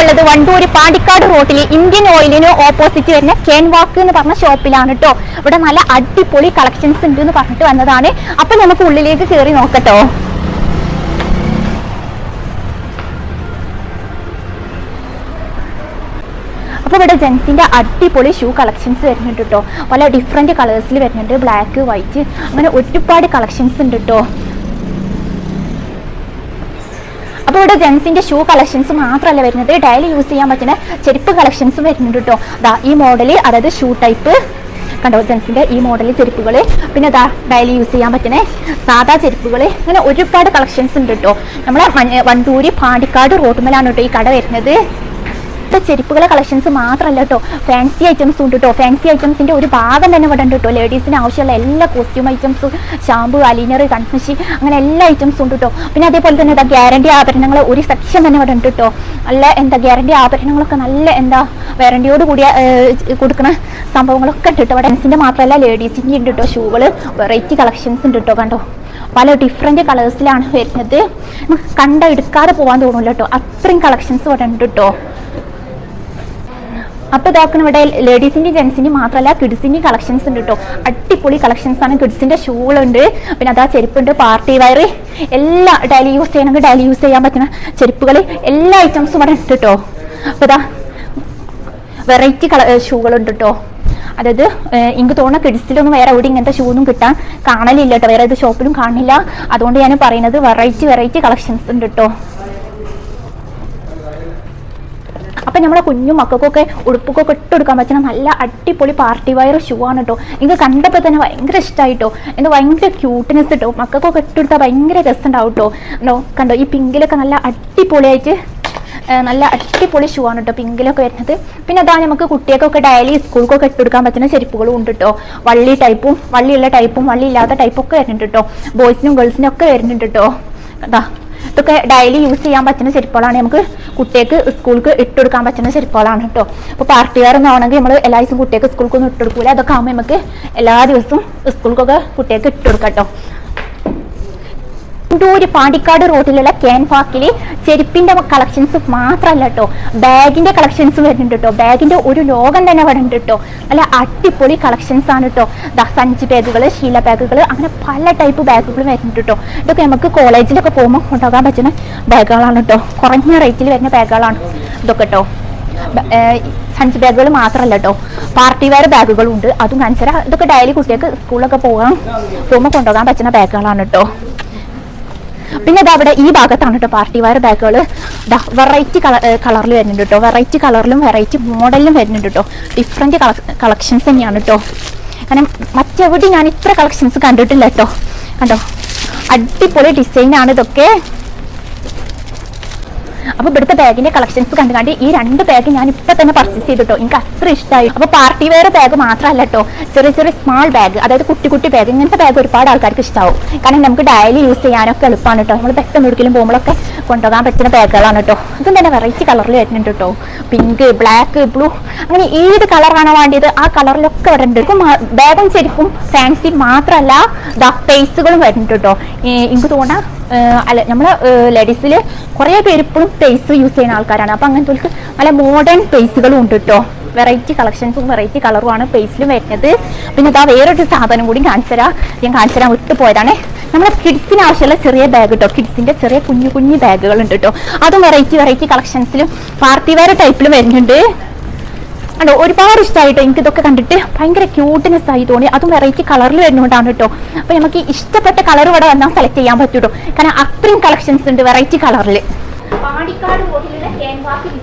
ഉള്ളത് വണ്ടൂര് പാണ്ടിക്കാട് റോഡിലെ Indian ഓയിലിന് opposite വരുന്ന കേൻവാക്ക് എന്ന് പറഞ്ഞ ഷോപ്പിലാണ് കേട്ടോ ഇവിടെ നല്ല അടിപൊളി കളക്ഷൻസ് ഉണ്ട് എന്ന് പറഞ്ഞിട്ട് വന്നതാണ്. അപ്പൊ നമുക്ക് ഉള്ളിലേക്ക് കയറി നോക്കട്ടോ. അപ്പോൾ ഇവിടെ ജെൻസിന്റെ അടിപൊളി ഷൂ കളക്ഷൻസ് വരുന്നുണ്ട് കേട്ടോ പല ഡിഫറെന്റ് കളേഴ്സിൽ വരുന്നുണ്ട്. ബ്ലാക്ക് വൈറ്റ് അങ്ങനെ ഒരുപാട് കളക്ഷൻസ് ഉണ്ട് കേട്ടോ അപ്പോൾ ഇവിടെ ജെൻസിന്റെ ഷൂ കളക്ഷൻസ് മാത്രമല്ല വരുന്നത്? ഡെയിലി യൂസ് ചെയ്യാൻ പറ്റുന്ന ചെരുപ്പ് കളക്ഷൻസ് വരുന്നുണ്ട് കേട്ടോ ദാ ഈ മോഡൽ അതായത് ഷൂ ടൈപ്പ് കണ്ടോ ജെൻസിന്റെ ഈ മോഡൽ ചെരുപ്പുകൾ. പിന്നെ ദാ ഡെയിലി യൂസ് ചെയ്യാൻ പറ്റുന്ന സാധാ ചെരുപ്പുകൾ. അങ്ങനെ ഒരുപാട് കളക്ഷൻസ് ഉണ്ട് കേട്ടോ നമ്മളെ വണ്ടൂര് പാണ്ടിക്കാട് റോട്ടുമലാണ് കേട്ടോ ഈ കട വരുന്നത്. ഇപ്പൊ ചെരുപ്പുകളെ കളക്ഷൻസ് മാത്രമല്ല കേട്ടോ ഫാൻസി ഐറ്റംസ് ഉണ്ട് കേട്ടോ ഫാൻസി ഐറ്റംസിന്റെ ഒരു ഭാഗം തന്നെ ഇവിടെ ഉണ്ട് കേട്ടോ ലേഡീസിന് ആവശ്യമുള്ള എല്ലാ കോസ്റ്റ്യൂം ഐറ്റംസും ഷാമ്പു അലീനർ കൺമഷി അങ്ങനെ എല്ലാ ഐറ്റംസും ഉണ്ട് കേട്ടോ പിന്നെ അതേപോലെ തന്നെ എന്താ ഗ്യാരണ്ടി ആഭരണങ്ങൾ ഒരു സെക്ഷൻ തന്നെ ഇവിടെ ഉണ്ട് കേട്ടോ നല്ല എന്താ ഗ്യാരണ്ടി ആഭരണങ്ങളൊക്കെ നല്ല എന്താ വാരണ്ടിയോട് കൂടിയ കൊടുക്കുന്ന സംഭവങ്ങളൊക്കെ ഉണ്ട് കേട്ടോ ഡാൻസിന്റെ മാത്രമല്ല ലേഡീസിന്റെ ഉണ്ട് കേട്ടോ ഷൂകൾ വെറൈറ്റി കളക്ഷൻസ് ഉണ്ട് കേട്ടോ കണ്ടോ? പല ഡിഫറെന്റ് കളേഴ്സിലാണ് വരുന്നത്. നമുക്ക് കണ്ട എടുക്കാതെ പോകാൻ തോന്നില്ല കേട്ടോ അത്രയും കളക്ഷൻസ് ഇവിടെ ഉണ്ട് കേട്ടോ അപ്പൊ ഇതാക്കുന്ന ഇവിടെ ലേഡീസിന്റെയും ജെൻസിന്റെയും മാത്രമല്ല കിഡ്സിന്റെയും കളക്ഷൻസ് ഉണ്ട് കേട്ടോ അടിപൊളി കളക്ഷൻസ് ആണ്. കിഡ്സിന്റെ ഷൂകളുണ്ട് പിന്നെ അതാ ചെരുപ്പുണ്ട് പാർട്ടി വയർ എല്ലാ ഡെയിലി യൂസ് ചെയ്യണമെങ്കിൽ ഡെയിലി യൂസ് ചെയ്യാൻ പറ്റുന്ന ചെരുപ്പുകൾ. എല്ലാ ഐറ്റംസും ഇവിടെ ഉണ്ട് കേട്ടോ അപ്പൊ ഇതാ വെറൈറ്റി കള ഷൂകളുണ്ട് കേട്ടോ അതായത് എനിക്ക് തോന്നുന്ന കിഡ്സിലൊന്നും വേറെ എവിടെ ഇങ്ങനത്തെ ഷൂ ഒന്നും കിട്ടാൻ കാണലില്ല കേട്ടോ വേറെ ഏത് ഷോപ്പിലും കാണില്ല അതുകൊണ്ട് ഞാൻ പറയുന്നത് വെറൈറ്റി വെറൈറ്റി കളക്ഷൻസ് ഉണ്ട് കേട്ടോ അപ്പൊ നമ്മുടെ കുഞ്ഞു മക്കൾക്കൊക്കെ ഉടുപ്പൊക്കെ ഇട്ട് കൊടുക്കാൻ പറ്റുന്ന നല്ല അടിപൊളി പാർട്ടി വയർ ഷൂ ആണ് കേട്ടോ എനിക്ക് കണ്ടപ്പോൾ തന്നെ ഭയങ്കര ഇഷ്ടമായിട്ടോ എന്താ ഭയങ്കര ക്യൂട്ട്നെസ് കേട്ടോ മക്കൾക്കൊക്കെ ഇട്ട് കൊടുത്താൽ ഭയങ്കര രസമുണ്ടാവും കേട്ടോ കണ്ടോ? ഈ പിങ്കിലൊക്കെ നല്ല അടിപൊളിയായിട്ട് നല്ല അടിപൊളി ഷൂ ആണ് കേട്ടോ പിങ്കിലൊക്കെ വരുന്നത്. പിന്നെ അതാ നമുക്ക് കുട്ടികൾക്കൊക്കെ ഡയലി സ്കൂൾക്കൊക്കെ ഇട്ട് കൊടുക്കാൻ പറ്റുന്ന ചെരുപ്പുകളും ഉണ്ട് കേട്ടോ വള്ളി ടൈപ്പും വള്ളിയുള്ള ടൈപ്പും വള്ളി ഇല്ലാത്ത ടൈപ്പൊക്കെ വരുന്നുണ്ട് കേട്ടോ ബോയ്സിനും ഗേൾസിനും ഒക്കെ വരുന്നുണ്ട് കേട്ടോ കണ്ടാ? ഇതൊക്കെ ഡെയിലി യൂസ് ചെയ്യാൻ പറ്റുന്ന ചെരുപ്പുകളാണ്. നമുക്ക് കുട്ടികൾക്ക് സ്കൂൾക്ക് ഇട്ടുകൊടുക്കാൻ പറ്റുന്ന ചെരുപ്പുകളാണ് കേട്ടോ. അപ്പോൾ പാർട്ടി വെയർ ഒന്നും ആണെങ്കിൽ നമ്മൾ എല്ലാ ദിവസവും കുട്ടികൾക്ക് സ്കൂൾക്കൊന്നും ഇട്ടുകൊടുക്കൂല അതൊക്കെ ആകുമ്പോൾ നമുക്ക് എല്ലാ ദിവസവും സ്കൂൾക്കൊക്കെ കുട്ടികൾക്ക് ഇട്ടുകൊടുക്കാം കേട്ടോ. പാണ്ടിക്കാട് റോഡിലുള്ള ക്യാൻവാക്കിൽ ചെരുപ്പിന്റെ കളക്ഷൻസ് മാത്രമല്ല കേട്ടോ ബാഗിന്റെ കളക്ഷൻസ് വരുന്നുണ്ട് കേട്ടോ ബാഗിന്റെ ഒരു ലോകം തന്നെ വരുന്നുണ്ട് കേട്ടോ നല്ല അടിപൊളി കളക്ഷൻസ് ആണ് കേട്ടോ സഞ്ചി ബാഗുകൾ ശീല ബാഗുകൾ അങ്ങനെ പല ടൈപ്പ് ബാഗുകൾ വരുന്നുണ്ട് കേട്ടോ ഇതൊക്കെ നമുക്ക് കോളേജിലൊക്കെ പോകുമ്പോൾ കൊണ്ടുപോകാൻ പറ്റുന്ന ബാഗുകളാണ് കേട്ടോ കുറഞ്ഞ റേറ്റിൽ വരുന്ന ബാഗുകളാണ് ഇതൊക്കെ കേട്ടോ സഞ്ചി ബാഗുകൾ മാത്രമല്ല കേട്ടോ പാർട്ടി വെയർ ബാഗുകളുണ്ട്. അതും അനുസരിച്ച് ഇതൊക്കെ ഡെയിലി കുട്ടികൾക്ക് സ്കൂളിലൊക്കെ പോകാൻ പോകുമ്പോൾ കൊണ്ടുപോകാൻ പറ്റുന്ന ബാഗുകളാണ് കേട്ടോ പിന്നെ ഇതാ അവിടെ ഈ ഭാഗത്താണ് കേട്ടോ പാർട്ടി വയർ ബാഗുകൾ ഇതാ വെറൈറ്റി കളർ കളറിൽ വരുന്നുണ്ട് കേട്ടോ വെറൈറ്റി കളറിലും വെറൈറ്റി മോഡലിലും വരുന്നുണ്ട് കേട്ടോ ഡിഫറെന്റ് കളക്ഷൻസ് തന്നെയാണ് കേട്ടോ കാരണം മറ്റെവിടെ ഞാൻ ഇത്ര കളക്ഷൻസ് കണ്ടിട്ടില്ല കേട്ടോ കണ്ടോ? അടിപൊളി ഡിസൈനാണ് ഇതൊക്കെ. അപ്പൊ ഇവിടുത്തെ ബാഗിന്റെ കളക്ഷൻസ് കണ്ടു കണ്ട് ഈ രണ്ട് ബാഗ് ഞാൻ ഇപ്പൊ തന്നെ പർച്ചേസ് ചെയ്തിട്ടോ. എനിക്ക് അത്ര ഇഷ്ടമായി അപ്പൊ പാർട്ടി വെയർ ബാഗ് മാത്രമല്ല കേട്ടോ ചെറിയ ചെറിയ സ്മാൾ ബാഗ് അതായത് കുട്ടി കുട്ടി ബാഗ് ഇങ്ങനത്തെ ബാഗ് ഒരുപാട് ആൾക്കാർക്ക് ഇഷ്ടമാവും കാരണം നമുക്ക് ഡയലി യൂസ് ചെയ്യാനൊക്കെ എളുപ്പമാണ് കേട്ടോ നമ്മൾ പെട്ടെന്ന് ഒരിക്കലും പോകുമ്പോഴൊക്കെ കൊണ്ടുപോകാൻ പറ്റുന്ന ബാഗുകളാണ് കേട്ടോ ഇതും തന്നെ വെറൈറ്റി കളറിൽ വരുന്നുണ്ട് കേട്ടോ പിങ്ക് ബ്ലാക്ക് ബ്ലൂ അങ്ങനെ ഏത് കളറാണോ വേണ്ടിയത് ആ കളറിലൊക്കെ വരുന്നുണ്ട് ബാഗും ശരിക്കും ഫാൻസി മാത്രമല്ല ദ പേസുകളും വരുന്നുണ്ട് കേട്ടോ എനിക്ക് തോന്നാ അല്ല നമ്മൾ ലേഡീസിൽ കുറേ പേര് ഇപ്പോഴും പേസ് യൂസ് ചെയ്യുന്ന ആൾക്കാരാണ്. അപ്പം അങ്ങനത്തെ നല്ല മോഡേൺ പേസുകളും ഉണ്ട് കേട്ടോ വെറൈറ്റി കളക്ഷൻസും വെറൈറ്റി കളറുമാണ് പേസിലും വരുന്നത്. പിന്നെ ഇതാ വേറൊരു സാധനം കൂടി കാണിച്ചു തരാം ഞാൻ കാണിച്ചു തരാൻ വിട്ടു പോയതാണേ. നമ്മുടെ കിഡ്സിന് ആവശ്യമുള്ള ചെറിയ ബാഗ് കേട്ടോ കിഡ്സിന്റെ ചെറിയ കുഞ്ഞു കുഞ്ഞു ബാഗുകളുണ്ട് കേട്ടോ അതും വെറൈറ്റി വെറൈറ്റി കളക്ഷൻസിലും പാർട്ടി വെയർ ടൈപ്പിലും വരുന്നുണ്ട്. കണ്ടോ ഒരുപാട് ഇഷ്ടമായിട്ടോ എനിക്ക് ഇതൊക്കെ കണ്ടിട്ട് ഭയങ്കര ക്യൂട്ട്നെസ് ആയി തോന്നി. അതും വെറൈറ്റി കളറിൽ വരുന്നതുകൊണ്ടാണ് കേട്ടോ. അപ്പൊ നമുക്ക് ഇഷ്ടപ്പെട്ട കളർ ഇവിടെ വന്നാൽ സെലക്ട് ചെയ്യാൻ പറ്റും കേട്ടോ കാരണം അത്രയും കളക്ഷൻസ് ഉണ്ട് വെറൈറ്റി കളറിൽ പാണ്ടിക്കാട് ഹോട്ടലിലെ ചെയ്തു